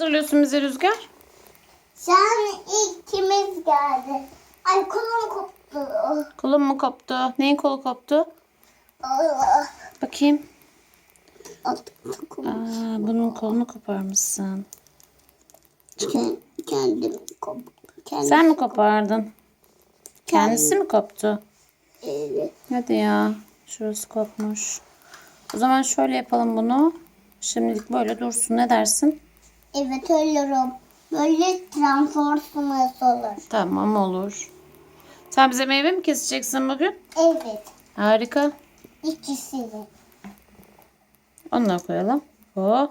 hazırlıyorsun bize Rüzgar? Şu an ilk kimiz geldi? Ay kolum koptu. Kolun mu koptu? Neyin kolu koptu? Allah. Bakayım. Kolum. Aa, bunun kolunu koparmışsın. Kendim koptu. Kendim. Sen mi kopardın? Kendisi mi koptu? Evet. Hadi ya. Şurası kopmuş. O zaman şöyle yapalım bunu. Şimdilik böyle dursun. Ne dersin? Evet ölürüm. Böyle transformers olur. Tamam olur. Sen bize meyve mi keseceksin bugün? Evet. Harika. İkisini. Da koyalım. Oh.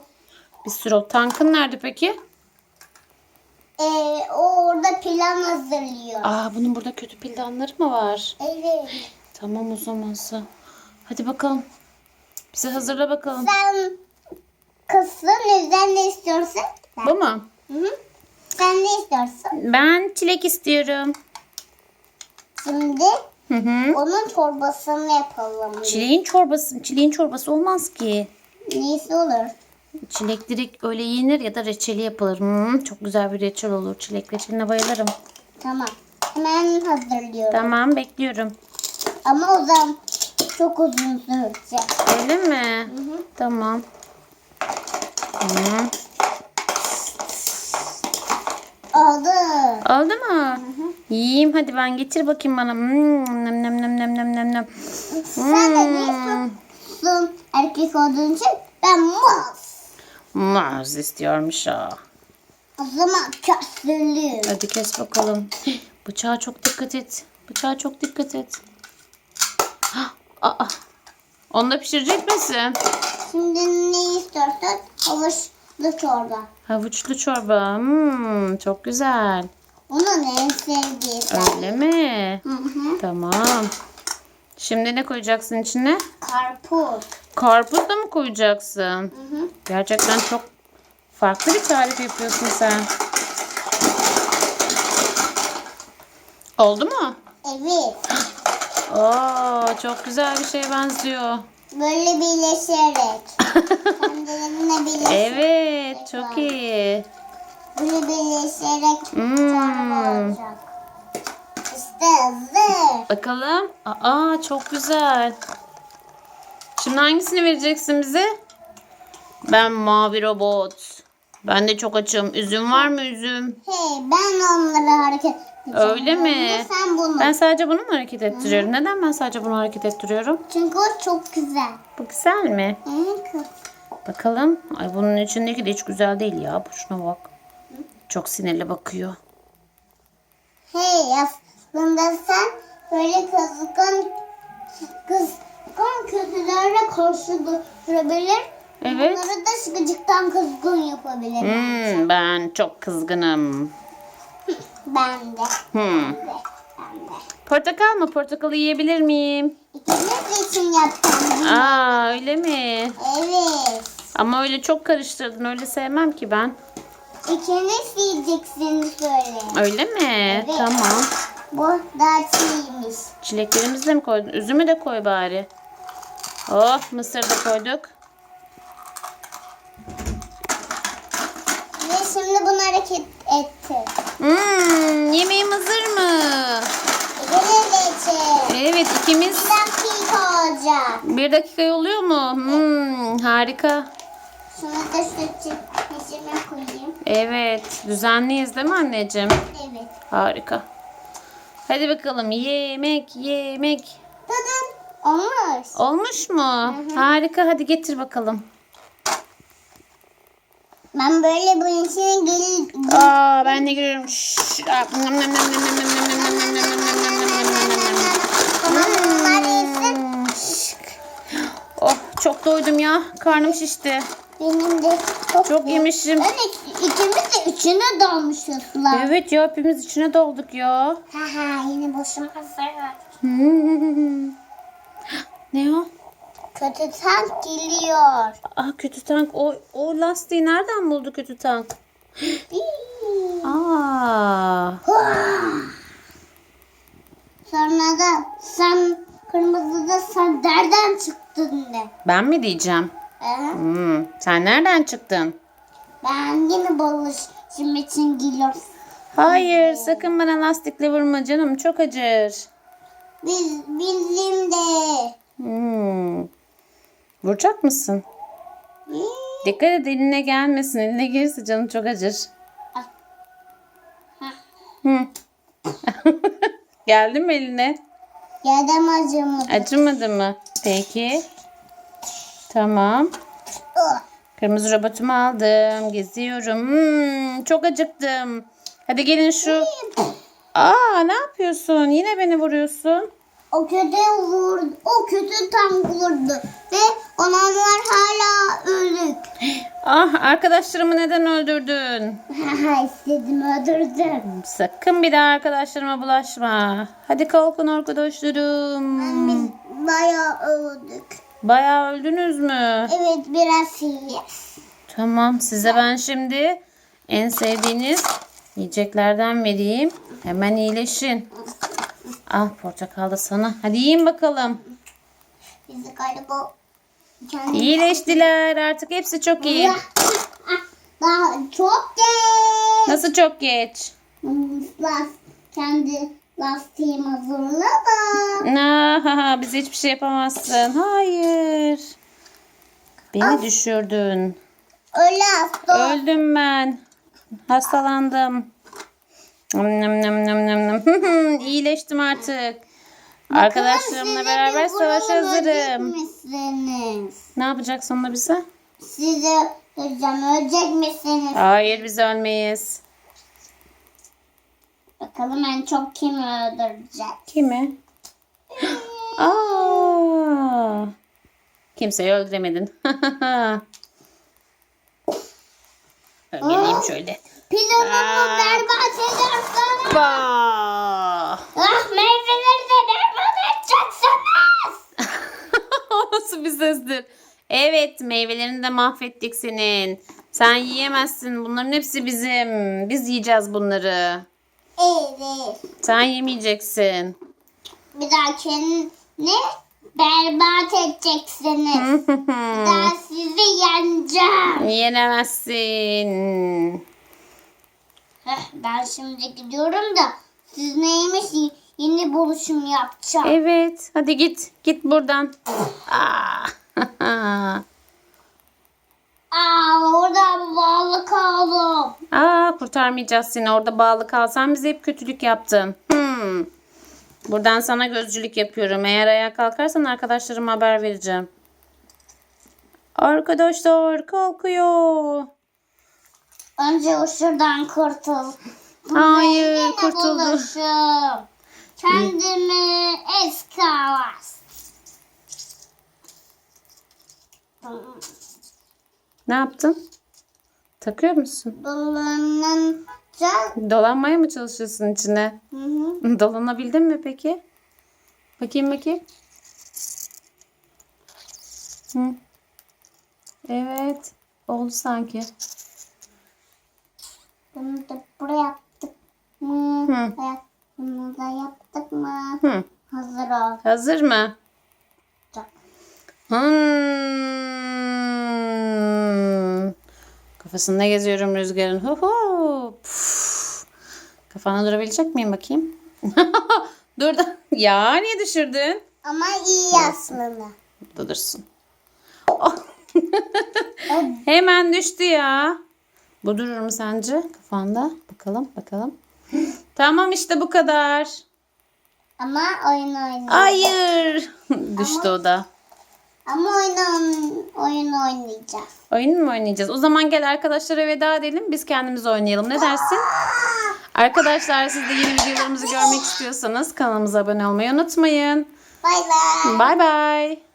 Bir sürü o. Tankın nerede peki? Ee, o orada plan hazırlıyor. Aa bunun burada kötü pildanları mı var? Evet. Tamam o zamansa. Hadi bakalım. Bize hazırla bakalım. Sen kızsın yüzden ne istiyorsun? Sen. Bu mu? Hı hı. Sen ne istiyorsun? Ben çilek istiyorum. Şimdi Hı hı. onun çorbasını yapalım. Çileğin çorbası, çileğin çorbası olmaz ki. Neyse olur. Çilek direkt öyle yenir ya da reçeli yapılır. Hmm, çok güzel bir reçel olur. Çilek reçeline bayılırım. Tamam. Hemen hazırlıyorum. Tamam bekliyorum. Ama o zaman çok uzun sürecek. Öyle mi? Tamam. Hı. Oldu. Oldu mu? Yiyeyim hadi ben getir bakayım bana. Hmm, nem nem nem nem nem nem nem. Sen de Hmm. Erkek olduğun için ben muz. Maz istiyormuş ha. O zaman köstürlüğüm. Hadi kes bakalım. Bıçağa çok dikkat et. Bıçağa çok dikkat et. Hah, Aa. Onu da pişirecek misin? Şimdi ne istiyorsan havuçlu çorba. Havuçlu çorba. Hmm, çok güzel. Onun en sevdiği. Öyle mi? Hı hı. Tamam. Şimdi ne koyacaksın içine? Karpuz. Karpuz da mı koyacaksın? Hı hı. Gerçekten çok farklı bir tarif yapıyorsun sen. Oldu mu? Evet. Oo, çok güzel bir şeye benziyor. Böyle birleşerek. Kendilerine birleşerek. Evet, çok iyi. Böyle birleşerek Hmm. çorba olacak. İşte hazır. Bakalım. Aa, çok güzel. Şimdi hangisini vereceksin bize? Ben mavi robot. Ben de çok açım. Üzüm var mı üzüm? Hey ben onları hareket Öyle mi? Bunu, Sen bunu. Ben sadece bunu mu hareket ettiriyorum? Neden ben sadece bunu hareket ettiriyorum? Çünkü o çok güzel. Bu güzel mi? Kız. Bakalım. Ay bunun içindeki de hiç güzel değil ya. Bu şuna bak. Çok sinirli bakıyor. Hey aslında sen böyle kızgın kızgın kötülerle karşı durabilir. Evet. Bunları da sıkıcıktan kızgın yapabilir. Hmm, ben çok kızgınım. Ben de. Hmm. Ben de. Ben de. Portakal mı? Portakalı yiyebilir miyim? İkimiz için yaptım. Aa öyle mi? Evet. Ama öyle çok karıştırdın. Öyle sevmem ki ben. İkiniz yiyeceksiniz söyle. Öyle mi? Evet. Tamam. Bu daha çiğmiş. Çileklerimizi de mi koydun? Üzümü de koy bari. Oh mısır da koyduk. Ve şimdi bunu hareket etti. Hmm, yemeğim hazır mı? Evet ikimiz Bir dakika olacak. bir dakika oluyor mu? Hmm, harika. Şunu da süt peşime koyayım. Evet düzenliyiz değil mi anneciğim? Evet. Harika. Hadi bakalım yemek yemek. Tadın olmuş. Olmuş mu? Harika hadi getir bakalım. Ben böyle bunun içine gel... Aa ben de giriyorum. Oh çok doydum ya. Karnım şişti. Benim de çok, çok yemişim. Evet ikimiz de içine dalmışız lan. Evet ya hepimiz içine dolduk ya. Ha ha yine boşum hazır. ne o? Kötü tank geliyor. Aa kötü tank. O, o lastiği nereden buldu kötü tank? Aa. Sonra da sen kırmızıda sen nereden çıktın de. Ben mi diyeceğim? Ee, Hmm, sen nereden çıktın? Ben yine balışım için geliyorum. Hayır sakın bana lastikle vurma canım çok acır. Biz bizim de. Hmm. Vuracak mısın? Dikkat et eline gelmesin. Eline gelirse canım çok acır. Ah. Hı. Geldi mi eline? Yedem acımadı. Acımadı mı? Peki. Tamam. Ah. Kırmızı robotumu aldım. Geziyorum. Hmm, çok acıktım. Hadi gelin şu. Aa ne yapıyorsun? Yine beni vuruyorsun. O kötü vurdu. O kötü tam vurdu. Ve onanlar hala ölük. Ah arkadaşlarımı neden öldürdün? İstedim öldürdüm. Sakın bir daha arkadaşlarıma bulaşma. Hadi kalkın arkadaşlarım. Biz bayağı öldük. Bayağı öldünüz mü? Evet biraz iyiyiz. Tamam size ben şimdi en sevdiğiniz yiyeceklerden vereyim. Hemen iyileşin. Al portakal da sana. Hadi yiyin bakalım. Biz galiba. İyileştiler artık hepsi çok iyi. Daha çok geç. Nasıl çok geç? Last, kendi lastiğimi hazırladım. Aa, bize hiçbir şey yapamazsın. Hayır. Beni düşürdün. Öyle hasta. Öldüm ben. Hastalandım. Nam nam nam nam nam. İyileştim artık. Arkadaşlarımla beraber savaşa hazırım. Ne yapacaksın onunla bize? Size hocam ölecek misiniz? Hayır biz ölmeyiz. Bakalım en çok kim öldürecek? Kimi? Aa. Kimseyi öldüremedin. Geleyim şöyle. Planumu Aa. berbat ederseniz. Bah. Ah meyveleri de berbat edeceksiniz. O nasıl bir sestir? Evet meyvelerini de mahvettik senin. Sen yiyemezsin. Bunların hepsi bizim. Biz yiyeceğiz bunları. Evet. Sen yemeyeceksin. Bir dahakini berbat edeceksiniz. Bir daha sizi yeneceğim. Yenemezsin. Heh, ben şimdi gidiyorum da siz neymiş yeni buluşum yapacağım. Evet. Hadi git. Git buradan. Aa. Aa orada bağlı kaldım. Aa kurtarmayacağız seni. Orada bağlı kalsan bize hep kötülük yaptın. Hmm. Buradan sana gözcülük yapıyorum. Eğer ayağa kalkarsan arkadaşlarıma haber vereceğim. Arkadaşlar kalkıyor. Önce o şuradan kurtul. Hayır Yine kurtuldu. buluşum. Kendimi eski havas. Ne yaptın? Takıyor musun? Dolanınca Dolanmaya mı çalışıyorsun içine? Hı hı. Dolanabildin mi peki? Bakayım bakayım. Hı. Evet. Oldu sanki. Bunu da buraya yaptık mı? Hı. Bunu da yaptık mı? Hı. Hazır ol. Hazır mı? Çok. Hmm. Kafasında geziyorum rüzgarın. Hu hu. Puf. Kafana durabilecek miyim bakayım? Dur da. Ya niye düşürdün? Ama iyi aslında. Burada dursun. Oh. Hemen düştü ya. Bu durur mu sence kafanda? Bakalım bakalım. tamam işte bu kadar. Ama oyun oynayacağız. Hayır. Düştü o da. Ama oyun, oyun oynayacağız. Oyun mu oynayacağız? O zaman gel arkadaşlara veda edelim. Biz kendimiz oynayalım. Ne dersin? Arkadaşlar siz de yeni videolarımızı görmek istiyorsanız kanalımıza abone olmayı unutmayın. Bay bay. Bay bay.